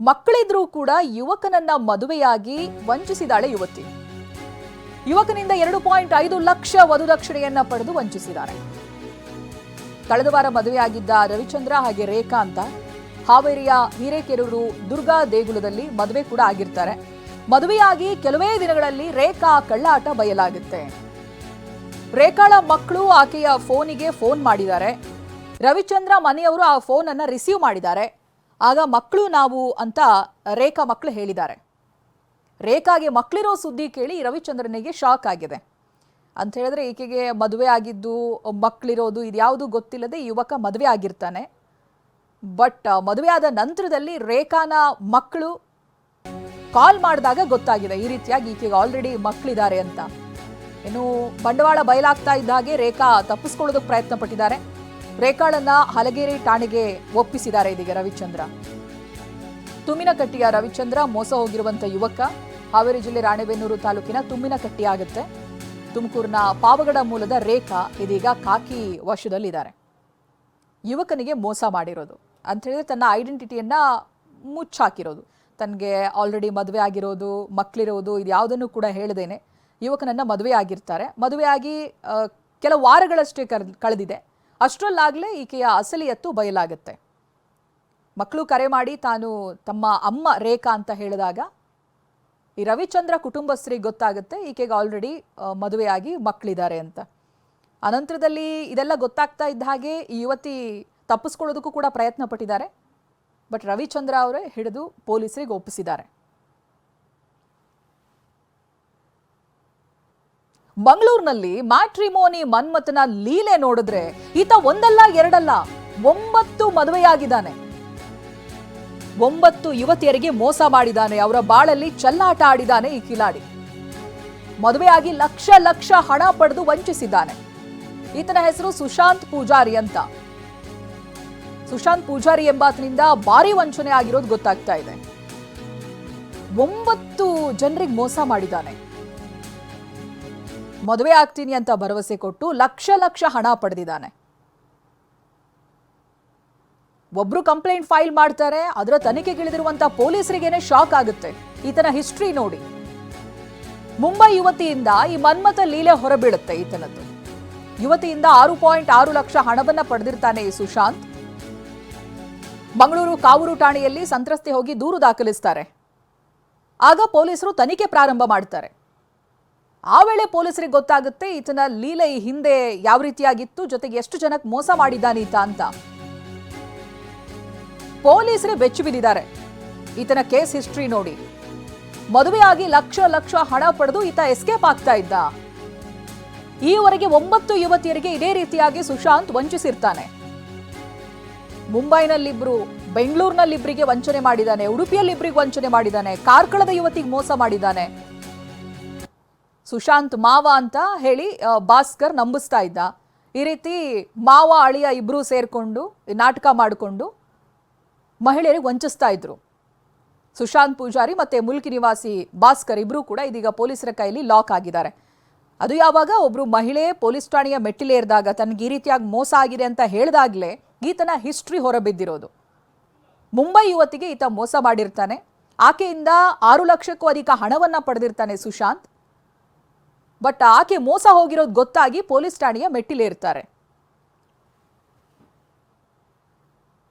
ಮಕ್ಕಳಿದ್ರೂ ಕೂಡ ಯುವಕನನ್ನ ಮದುವೆಯಾಗಿ ವಂಚಿಸಿದಾಳೆ ಯುವತಿ. ಯುವಕನಿಂದ ಎರಡು ಪಾಯಿಂಟ್ ಐದು ಲಕ್ಷ ವಧುದಕ್ಷಿಣೆಯನ್ನ ಪಡೆದು ವಂಚಿಸಿದ್ದಾರೆ. ಕಳೆದ ವಾರ ಮದುವೆಯಾಗಿದ್ದ ರವಿಚಂದ್ರ ಹಾಗೆ ರೇಖಾ ಅಂತ ಹಾವೇರಿಯ ಹಿರೇಕೆರೂರು ದುರ್ಗಾ ದೇಗುಲದಲ್ಲಿ ಮದುವೆ ಕೂಡ ಆಗಿರ್ತಾರೆ. ಮದುವೆಯಾಗಿ ಕೆಲವೇ ದಿನಗಳಲ್ಲಿ ರೇಖಾ ಕಳ್ಳಾಟ ಬಯಲಾಗುತ್ತೆ. ರೇಖಾಳ ಮಕ್ಕಳು ಆಕೆಯ ಫೋನಿಗೆ ಫೋನ್ ಮಾಡಿದ್ದಾರೆ. ರವಿಚಂದ್ರ ಮನೆಯವರು ಆ ಫೋನ್ ಅನ್ನ ರಿಸೀವ್ ಮಾಡಿದ್ದಾರೆ. ಆಗ ಮಕ್ಕಳು ನಾವು ಅಂತ ರೇಖಾ ಮಕ್ಕಳು ಹೇಳಿದ್ದಾರೆ. ರೇಖಾಗೆ ಮಕ್ಕಳಿರೋ ಸುದ್ದಿ ಕೇಳಿ ರವಿಚಂದ್ರನಿಗೆ ಶಾಕ್ ಆಗಿದೆ. ಅಂತ ಹೇಳಿದ್ರೆ ಈಕೆಗೆ ಮದುವೆ ಆಗಿದ್ದು, ಮಕ್ಕಳಿರೋದು ಇದ್ಯಾವುದು ಗೊತ್ತಿಲ್ಲದೆ ಯುವಕ ಮದುವೆ ಆಗಿರ್ತಾನೆ. ಬಟ್ ಮದುವೆ ಆದ ನಂತರದಲ್ಲಿ ರೇಖಾನ ಮಕ್ಕಳು ಕಾಲ್ ಮಾಡಿದಾಗ ಗೊತ್ತಾಗಿದೆ, ಈ ರೀತಿಯಾಗಿ ಈಕೆಗೆ ಆಲ್ರೆಡಿ ಮಕ್ಕಳಿದ್ದಾರೆ ಅಂತ. ಇನ್ನು ಬಂಡವಾಳ ಬಯಲಾಗ್ತಾ ಇದ್ದ ಹಾಗೆ ರೇಖಾ ತಪ್ಪಿಸ್ಕೊಳ್ಳೋದಕ್ಕೆ ಪ್ರಯತ್ನ ಪಟ್ಟಿದ್ದಾರೆ ರೇಖಾಳನ್ನ ಹಲಗೇರಿ ಠಾಣೆಗೆ ಒಪ್ಪಿಸಿದ್ದಾರೆ ಇದೀಗ ರವಿಚಂದ್ರ. ತುಮ್ಮಿನಕಟ್ಟಿಯ ರವಿಚಂದ್ರ ಮೋಸ ಹೋಗಿರುವಂತ ಯುವಕ ಹಾವೇರಿ ಜಿಲ್ಲೆ ರಾಣೆಬೆನ್ನೂರು ತಾಲೂಕಿನ ತುಮ್ಮಿನಕಟ್ಟಿ ಆಗುತ್ತೆ ತುಮಕೂರಿನ ಪಾವಗಡ ಮೂಲದ ರೇಖಾ ಇದೀಗ ಕಾಕಿ ವಶದಲ್ಲಿದ್ದಾರೆ. ಯುವಕನಿಗೆ ಮೋಸ ಮಾಡಿರೋದು. ಅಂತ ಹೇಳಿದ್ರೆ ತನ್ನ ಐಡೆಂಟಿಟಿಯನ್ನ ಮುಚ್ಚಾಕಿರೋದು. ತನಗೆ ಆಲ್ರೆಡಿ ಮದುವೆ ಆಗಿರೋದು ಮಕ್ಕಳಿರೋದು ಇದು ಯಾವುದನ್ನು ಕೂಡ ಹೇಳದೇನೆ. ಯುವಕನನ್ನ ಮದುವೆ ಆಗಿರ್ತಾರೆ ಮದುವೆಯಾಗಿ ಆಗಿ ಕೆಲ ವಾರಗಳಷ್ಟೇ ಕಳೆದಿದೆ. ಅಷ್ಟರಲ್ಲಾಗಲೇ ಈಕೆಯ ಅಸಲಿ ಎತ್ತು ಬಯಲಾಗುತ್ತೆ. ಮಕ್ಕಳು ಕರೆ ಮಾಡಿ ತಾನು ತಮ್ಮ ಅಮ್ಮ ರೇಖಾ ಅಂತ ಹೇಳಿದಾಗ, ಈ ರವಿಚಂದ್ರ ಕುಟುಂಬಸ್ಥರಿಗೆ ಗೊತ್ತಾಗುತ್ತೆ ಈಕೆಗೆ ಆಲ್ರೆಡಿ ಮದುವೆಯಾಗಿ ಮಕ್ಕಳಿದ್ದಾರೆ ಅಂತ. ಅನಂತರದಲ್ಲಿ ಇದೆಲ್ಲ ಗೊತ್ತಾಗ್ತಾ ಇದ್ದ ಹಾಗೆ ಈ ಯುವತಿ ತಪ್ಪಿಸ್ಕೊಳ್ಳೋದಕ್ಕೂ ಕೂಡ ಪ್ರಯತ್ನ ಪಟ್ಟಿದ್ದಾರೆ ಬಟ್ ರವಿಚಂದ್ರ ಅವರೇ ಹಿಡಿದು ಪೊಲೀಸರಿಗೆ ಒಪ್ಪಿಸಿದ್ದಾರೆ. ಮಂಗಳೂರಿನಲ್ಲಿ ಮ್ಯಾಟ್ರಿಮೋನಿ ಮನ್ಮಥನ ಲೀಲೆ ನೋಡಿದ್ರೆ ಈತ ಒಂದಲ್ಲ, ಎರಡಲ್ಲ, ಒಂಬತ್ತು ಮದುವೆಯಾಗಿದ್ದಾನೆ. ಒಂಬತ್ತು ಯುವತಿಯರಿಗೆ ಮೋಸ ಮಾಡಿದ್ದಾನೆ, ಅವರ ಬಾಳಲ್ಲಿ ಚಲ್ಲಾಟ ಆಡಿದ್ದಾನೆ ಈ ಕಿಲಾಡಿ. ಮದುವೆಯಾಗಿ ಲಕ್ಷ ಲಕ್ಷ ಹಣ ಪಡೆದು ವಂಚಿಸಿದ್ದಾನೆ. ಈತನ ಹೆಸರು ಸುಶಾಂತ್ ಪೂಜಾರಿ ಅಂತ. ಸುಶಾಂತ್ ಪೂಜಾರಿ ಎಂಬಾತನಿಂದ ಭಾರಿ ವಂಚನೆ ಆಗಿರೋದು ಗೊತ್ತಾಗ್ತಾ ಇದೆ. ಒಂಬತ್ತು ಜನರಿಗೆ ಮೋಸ ಮಾಡಿದ್ದಾನೆ. ಮದುವೆ ಆಗ್ತೀನಿ ಅಂತ ಭರವಸೆ ಕೊಟ್ಟು ಲಕ್ಷ ಲಕ್ಷ ಹಣ ಪಡೆದಿದ್ದಾನೆ. ಒಬ್ರು ಕಂಪ್ಲೇಂಟ್ ಫೈಲ್ ಮಾಡ್ತಾರೆ, ಅದರ ತನಿಖೆಗಿಳಿದಿರುವಂತ ಪೊಲೀಸರಿಗೇನೆ ಶಾಕ್ ಆಗುತ್ತೆ. ಈತನ ಹಿಸ್ಟ್ರಿ ನೋಡಿ. ಮುಂಬೈ ಯುವತಿಯಿಂದ ಈ ಮನ್ಮಥ ಲೀಲೆ ಹೊರಬೀಳುತ್ತೆ ಈತನದ್ದು. ಯುವತಿಯಿಂದ ಆರು ಪಾಯಿಂಟ್ ಆರು ಲಕ್ಷ ಹಣವನ್ನ ಪಡೆದಿರ್ತಾನೆ ಈ ಸುಶಾಂತ್. ಮಂಗಳೂರು ಕಾವೂರು ಠಾಣೆಯಲ್ಲಿ ಸಂತ್ರಸ್ತೆ ಹೋಗಿ ದೂರು ದಾಖಲಿಸ್ತಾರೆ. ಆಗ ಪೊಲೀಸರು ತನಿಖೆ ಪ್ರಾರಂಭ ಮಾಡ್ತಾರೆ. ಆ ವೇಳೆ ಪೊಲೀಸರಿಗೆ ಗೊತ್ತಾಗುತ್ತೆ, ಈತನ ಲೀಲೆ ಹಿಂದೆ ಯಾವ ರೀತಿಯಾಗಿತ್ತು, ಜೊತೆಗೆ ಎಷ್ಟು ಜನಕ್ಕೆ ಮೋಸ ಮಾಡಿದ್ದಾನೆ ಈತ ಅಂತ. ಪೊಲೀಸರೇ ಬೆಚ್ಚಿ ಬಿದ್ದಿದ್ದಾರೆ ಈತನ ಕೇಸ್ ಹಿಸ್ಟ್ರಿ ನೋಡಿ. ಮದುವೆಯಾಗಿ ಲಕ್ಷ ಲಕ್ಷ ಹಣ ಪಡೆದು ಈತ ಎಸ್ಕೇಪ್ ಆಗ್ತಾ ಇದ್ದ. ಈವರೆಗೆ ಒಂಬತ್ತು ಯುವತಿಯರಿಗೆ ಇದೇ ರೀತಿಯಾಗಿ ಸುಶಾಂತ್ ವಂಚಿಸಿರ್ತಾನೆ. ಮುಂಬೈನಲ್ಲಿಬ್ರು, ಬೆಂಗಳೂರಿನಲ್ಲಿಬ್ರಿಗೆ ವಂಚನೆ ಮಾಡಿದ್ದಾನೆ, ಉಡುಪಿಯಲ್ಲಿಬ್ರಿಗೆ ವಂಚನೆ ಮಾಡಿದ್ದಾನೆ, ಕಾರ್ಕಳದ ಯುವತಿಗೆ ಮೋಸ ಮಾಡಿದ್ದಾನೆ. ಸುಶಾಂತ್ ಮಾವ ಅಂತ ಹೇಳಿ ಭಾಸ್ಕರ್ ನಂಬಿಸ್ತಾ ಇದ್ದ. ಈ ರೀತಿ ಮಾವ, ಅಳಿಯ ಇಬ್ಬರೂ ಸೇರಿಕೊಂಡು, ನಾಟಕ ಮಾಡಿಕೊಂಡು ಮಹಿಳೆಯರಿಗೆ ವಂಚಿಸ್ತಾ ಇದ್ರು. ಸುಶಾಂತ್ ಪೂಜಾರಿ ಮತ್ತೆ ಮುಲ್ಕಿ ನಿವಾಸಿ ಭಾಸ್ಕರ್ ಇಬ್ರು ಕೂಡ ಇದೀಗ ಪೊಲೀಸರ ಕೈಯಲ್ಲಿ ಲಾಕ್ ಆಗಿದ್ದಾರೆ. ಅದು ಯಾವಾಗ? ಒಬ್ರು ಮಹಿಳೆ ಪೊಲೀಸ್ ಠಾಣೆಯ ಮೆಟ್ಟಿಲೇರಿದಾಗ ತನಗೆ ಈ ರೀತಿಯಾಗಿ ಮೋಸ ಆಗಿದೆ ಅಂತ ಹೇಳಿದಾಗಲೇ ಈತನ ಹಿಸ್ಟ್ರಿ ಹೊರಬಿದ್ದಿರೋದು. ಮುಂಬೈ ಯುವತಿಗೆ ಈತ ಮೋಸ ಮಾಡಿರ್ತಾನೆ. ಆಕೆಯಿಂದ ಆರು ಲಕ್ಷಕ್ಕೂ ಅಧಿಕ ಹಣವನ್ನ ಪಡೆದಿರ್ತಾನೆ ಸುಶಾಂತ್. ಬಟ್ ಆಕೆ ಮೋಸ ಹೋಗಿರೋದು ಗೊತ್ತಾಗಿ ಪೊಲೀಸ್ ಠಾಣೆಯ ಮೆಟ್ಟಿಲೇರ್ತಾರೆ